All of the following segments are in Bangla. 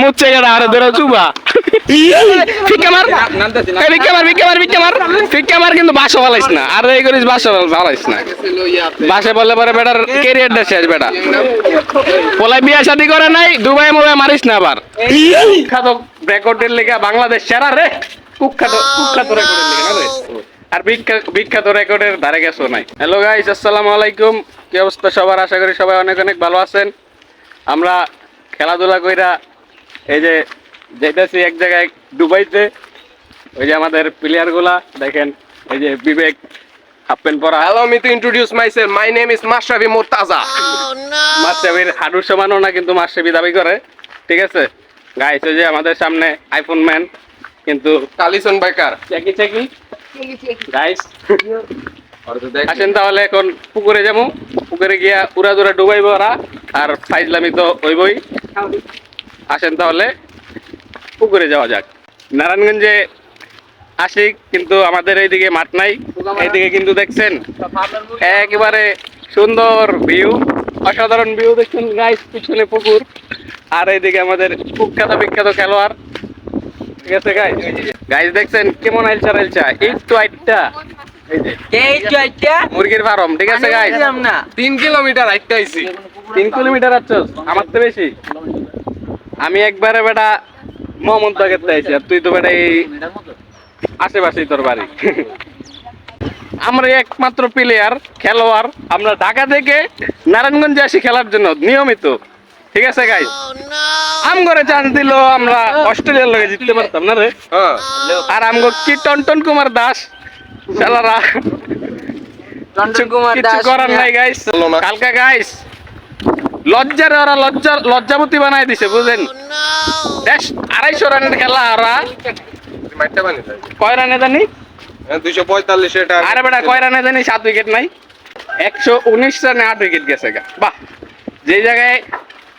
মুচ্ছে গেড়া আরে ধরে চুবা ফিক্কা মার। ফিক্কা মার ফিক্কা মার ফিক্কা মার। ফিক্কা মার কিন্তু বাসা না। আর এই করিস বাসা না। বাসে বললে পরে বেটার কেরিয়ারটা শেষ বেটা। পোলাই বিয়া শাদি করে নাই দুবাই মুবাই মারিস না আবার। কুখ্যাত রেকর্ডের লেগে বাংলাদেশ সেরা রে। কুখ্যাত কুখ্যাত রেকর্ডের লেগে রে। আর বিখ্যাত বিখ্যাত রেকর্ডের ধারে গেছো নাই। হ্যালো গাইস আসসালামু আলাইকুম। কি অবস্থা সবার? আশা করি সবাই অনেক অনেক ভালো আছেন। আমরা খেলাধুলা কইরা এই যে যেতেছি এক জায়গায় দুবাইতে ওই যে আমাদের প্লেয়ারগুলা দেখেন এই যে বিবেক হাফ প্যান্ট পরা। Allow me to introduce myself. My name is Mashrafi Murtaza. মাস্টাবির হাডুর সমানও না কিন্তু মাস্টাবি দাবি করে ঠিক আছে? গাইস ওই যে আমাদের সামনে আইফোন ম্যান কিন্তু Kalison Bakar. চেকি চেকি? গাইস আসেন তাহলে এখন পুকুরে যাব। পুকুরে গিয়া উড়া দুরা ডুবাইব ওরা আর ফাইজলামি তো হইবই। আসেন তাহলে পুকুরে যাওয়া যাক। নারায়ণগঞ্জে আসি কিন্তু আমাদের এইদিকে মাঠ নাই। এইদিকে কিন্তু দেখছেন একেবারে সুন্দর ভিউ অসাধারণ ভিউ দেখছেন। গাইস পিছনে পুকুর আর এইদিকে আমাদের কুখ্যাত বিখ্যাত খেলোয়াড়। ঠিক আছে গাইস গাইস দেখছেন কেমন আইলচা আইলচা একটু আইটটা। এই যে মুরগির ফার্ম ঠিক আছে গাইস তিন কিলোমিটার হাইটটা আইছি। তিন কিলোমিটার আছস আমার তো বেশি। আমি একবারে বেটা মোহাম্মদ বাগের চাইছি আর তুই তো বেটা এই আশেপাশেই তোর বাড়ি। আমরা একমাত্র প্লেয়ার খেলোয়াড়। আমরা ঢাকা থেকে নারায়ণগঞ্জে আসি খেলার জন্য নিয়মিত। ঠিক আছে গাই আম করে চান্স দিল আমরা অস্ট্রেলিয়ার লগে জিততে পারতাম না রে? হ্যাঁ। আর আমগো কি টনটন কুমার দাস? শালারা। কিছু কিছু করার নাই গাইস কালকা গাইস লজ্জারে ওরা লজ্জা লজ্জাবতী বানাই দিছে বুঝেন? দেশ আড়াইশো রানের খেলা ওরা। কয় রানে জানি? দুইশো পঁয়তাল্লিশ এটা আরে বেটা কয় রানে জানি? সাত উইকেট নাই। একশো উনিশ রানে আট উইকেট গেছে গা। বাহ। যে জায়গায়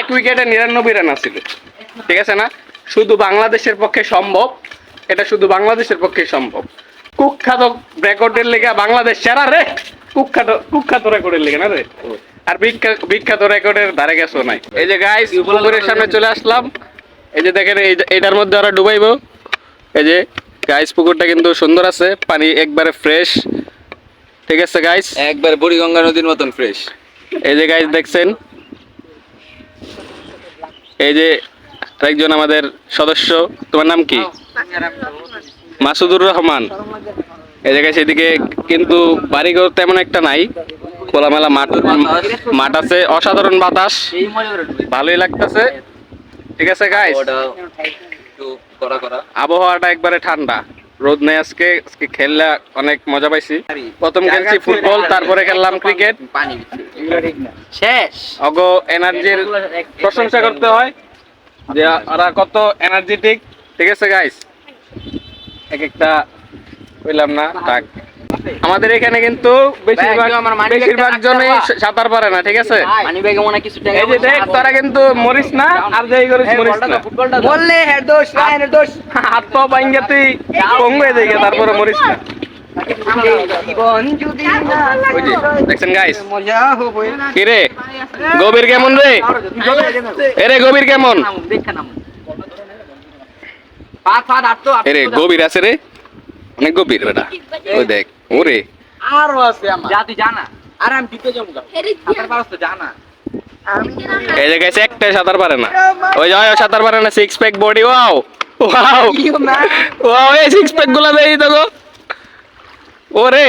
এক উইকেটে নিরানব্বই রান আছিল। ঠিক আছে না? শুধু বাংলাদেশের পক্ষে সম্ভব এটা শুধু বাংলাদেশের পক্ষে সম্ভব। কুখ্যাত রেকর্ডের লেগে বাংলাদেশ সেরা রে। কুখ্যাত কুখ্যাত রেকর্ডের লেগে না রে? আর বিখ্যাত রেকর্ডের ধারে গেছো নাই। এই যে গাইস পুকুরের সামনে চলে আসলাম। এই যে দেখেন এটার মধ্যে ওরা ডুবাইবো। এই যে গাইস পুকুরটা কিন্তু সুন্দর আছে পানি একবারে ফ্রেশ ঠিক আছে গাইস একবার বুড়িগঙ্গা নদীর মতন ফ্রেশ এই যে গাইস দেখছেন? এই যে একজন আমাদের সদস্য তোমার নাম কি? মাসুদুর রহমান। এই জায়গায় সেদিকে কিন্তু বাড়িঘর তেমন একটা নাই। খোলামেলা মাঠ মাঠ আছে। অসাধারণ বাতাস। ভালোই লাগতেছে। ঠিক আছে গাইস আবহাওয়াটা একবারে ঠান্ডা। রোদ নেই আজকে। আজকে খেললে অনেক মজা পাইছি। প্রথম খেলছি ফুটবল তারপরে খেললাম ক্রিকেট শেষ। অগ এনার্জির প্রশংসা করতে হয় যে ওরা কত এনার্জেটিক ঠিক আছে গাইস এক একটা কইলাম না থাক। আমাদের এখানে কিন্তু বেশিরভাগ বেশিরভাগ জনই সাঁতার পারে না ঠিক আছে? এই যে দেখ তোরা কিন্তু মরিস না আর যেই করিস মরিস না। বললে হেড দোষ দোষ। হাত পা বাইঙ্গে তুই পঙ্গু হয়ে যাই তারপরে মরিস না। দেখছেন গাইস গভীর কেমন রে? এরে গভীর কেমন? এরে গভীর আছে রে। অনেক গভীর বেটা। ওই দেখ। ওরে। আরও আছে আমার। যা তুই জানা। আর আমি দিতে যাব সাঁতার পারস তো জানা। এই জায়গায় সে একটাই সাঁতার পারে না। ওই যে ওই সাঁতার পারে না six pack body wow wow wow এই সিক্স প্যাকগুলা দেই তো গো ওরে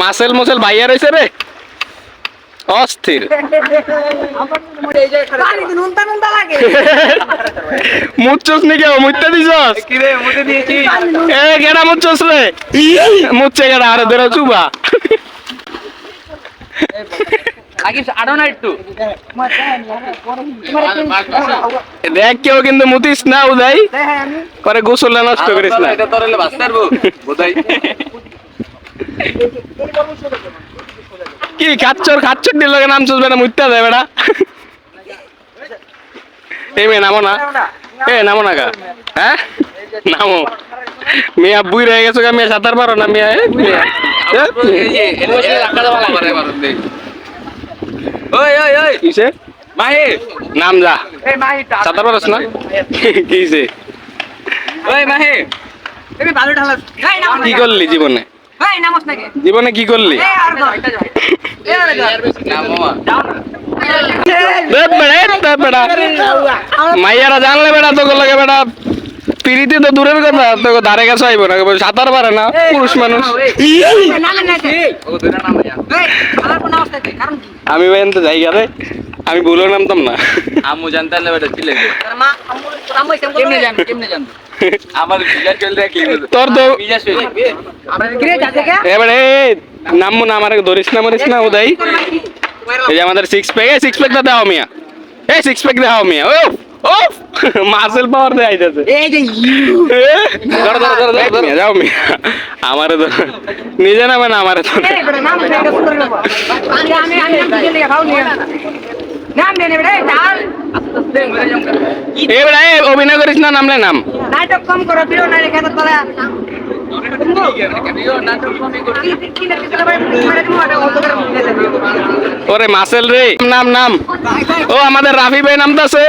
মাসেল মুসেল ভাইয়া রইছে রে। অস্থির। মুচ্ছস নি কেউ মুচ্ছা দিছস? কিরে মুতে দিয়েছি। এ কেডা মুচ্ছস রে। মুচ্ছে কেডা আরে ধরে চুবা। দেখ কেউ কিন্তু মুতিস না উদয়। করে গোসল নষ্ট করিস না। কি খাচ্চর খাচ্চর দিল নাম চুষবে না মুইতা দেয় বেড়া এই মেয়ে নামো না। এ নামো না গা। হ্যাঁ? নামো। মিয়া বুই রয়ে গেছো গা মিয়া সাঁতার পারো না মিয়া এ, মিয়া। এ, ওই ওই ওই। কিসে? মাহি। নাম যা। সাঁতার পারস না? কিছে ওই মাহি। তুমি ভালো ঢালাস এই নাম কি করলি জীবনে? জীবনে কি করলি? মাইয়ারা জানলে বেড়া তোকে লাগে বেড়া। পিড়িতে তো দূরের কথা তোকে ধারে কাছে আইব না সাঁতার পারে না পুরুষ মানুষ। আমি যাই রে। আমি ভুলেও নামতাম না। আম্মু জানতে না বেটা চিলে মা আম্মু আম্মু কেমনে জান কেমনে জান? আমার বিজা চলতে কি তোর তো বিজা চলে আমরা কিরে যাচ্ছে কে এবারে নামবো না আমার ধরিস না মরিস না উদয়। এই যে আমাদের সিক্স প্যাক এই সিক্স প্যাকটা দাও মিয়া। এই সিক্স প্যাক দাও মিয়া। ও ও মাসেল পাওয়ার দেয় আইতাছে। এই যে ধর ধর ধর ধর ধর। যাও মিয়া। আমারে ধর। নিজে নামে না আমারে তো আমি আমি আমি নাম নাম এ অভিনয় করিস না নামলে নাম নাটক কম করো প্রিয় না রেখে তো তোরা ওরে মাসেল রে নাম নাম ও আমাদের রাফি ভাই নামতাছে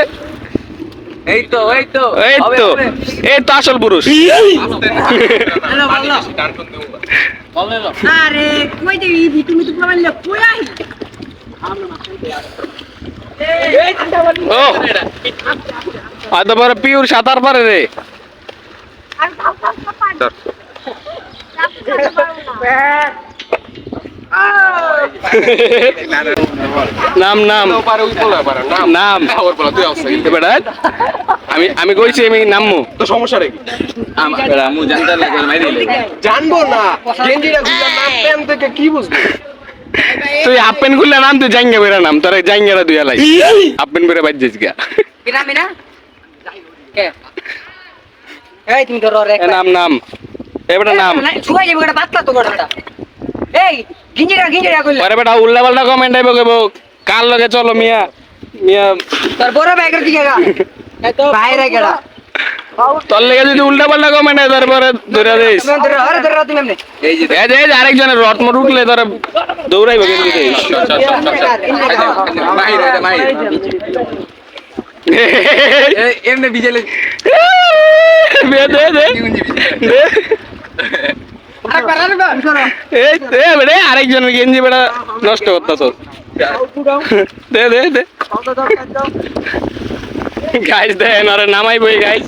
এই তো এই তো এই তো এই তো আসল পুরুষ আরে কই যে ভিতু মিতু প্রমাণ কই আই ও হয়তো পরে পিওর সাঁতার পারে রে। নাম নাম। নাম। আমি আমি কইছি আমি নামমু। তো সমস্যা রে আম্মু জানতে লাগে মাই দিলে জানব না। নাম থেকে কি বুঝব? তুই প্যান্ট খুললে নাম তুই জাঙ্গা বেরা নাম তোর জাঙ্গাটা দুই লাই হাফ প্যান্ট বেরা বাজ্যিস গা। বিনা বিনা। কে? এই তুমি ধরো রে এ নাম নাম। এবারে নাম। ছুয়াই যাবে এটা বাতলা তো গড়টা এই গিঞ্জিরা গিঞ্জিরা কইলে। পরে বেটা উল্টা পাল্টা কমেন্ট আইব কেব। কার লগে চলো মিয়া? মিয়া তোর বড় ব্যাগের দিকে গা। বাইরে গেলা। তোর লেগে যদি উল্টা পাল্টা কমেন্ট আই তারপরে ধরে দিস। এমনি আরেকজনের রট মট উঠলে তোর দৌড়াইব কিন্তু তুই। মাহির এটা মাহির এমনি বিজেলে। দে দে দে। এই দে বেড়ে আরেকজনের গেঞ্জি বেড়া নষ্ট করতেছ। দে দে দে। গাইস দেন আরে নামাই বই গাইস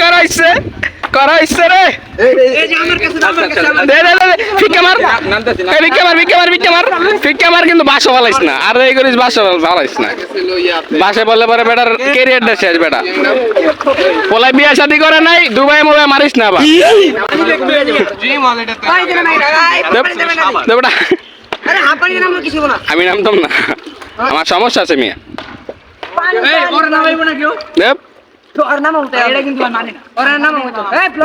করাইছে করাইছে রে। কিন্তু বাসা ভালাইস না। আর এই করিস বাসা ভালাইস না। বাসে বললে পরে বেটার শেষ বেটা। পোলাই বিয়া শাদি করে নাই দুবাই মুবাই মারিস আবার। না। আমি নামতাম না। আমার সমস্যা আছে মিয়া।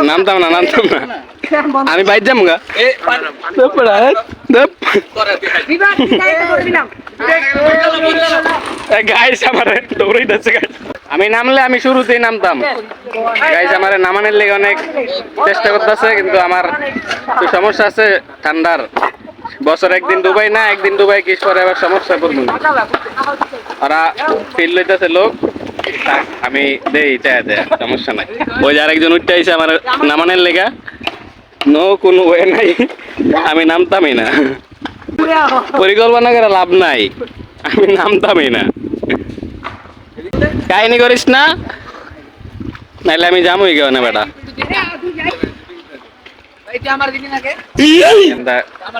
নামতাম না নামতাম না। আমি বাইর যাম গা। গাইস আমার দৌড়াইতেছে গাইস আমি নামলে আমি শুরুতেই নামতাম। গাইস আমার নামানোর লেগে অনেক চেষ্টা করতেছে কিন্তু আমার সমস্যা আছে ঠান্ডার। বছর একদিন দুবাই না, একদিন দুবাই কিস পরে আবার সমস্যা করব। ওরা ফিল লইতেছে লোক আমি দেই চাই দেয়, সমস্যা নাই। ওই যে আরেকজন উঠতে আইসে আমার নামানোর লেগা। নো, কোনো ওয়ে নাই, আমি নামতামই না। পরিকল্পনা করে লাভ নাই, আমি নামতামই না। কাহিনী করিস না, নাইলে আমি যামই কেউ না বেটা? এটা আমার দিদি নাকি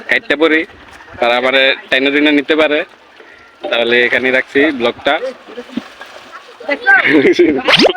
কাটতে পড়ি তারা আমার টাইনে দিনে নিতে পারে। তাহলে এখানে রাখছি ব্লগটা।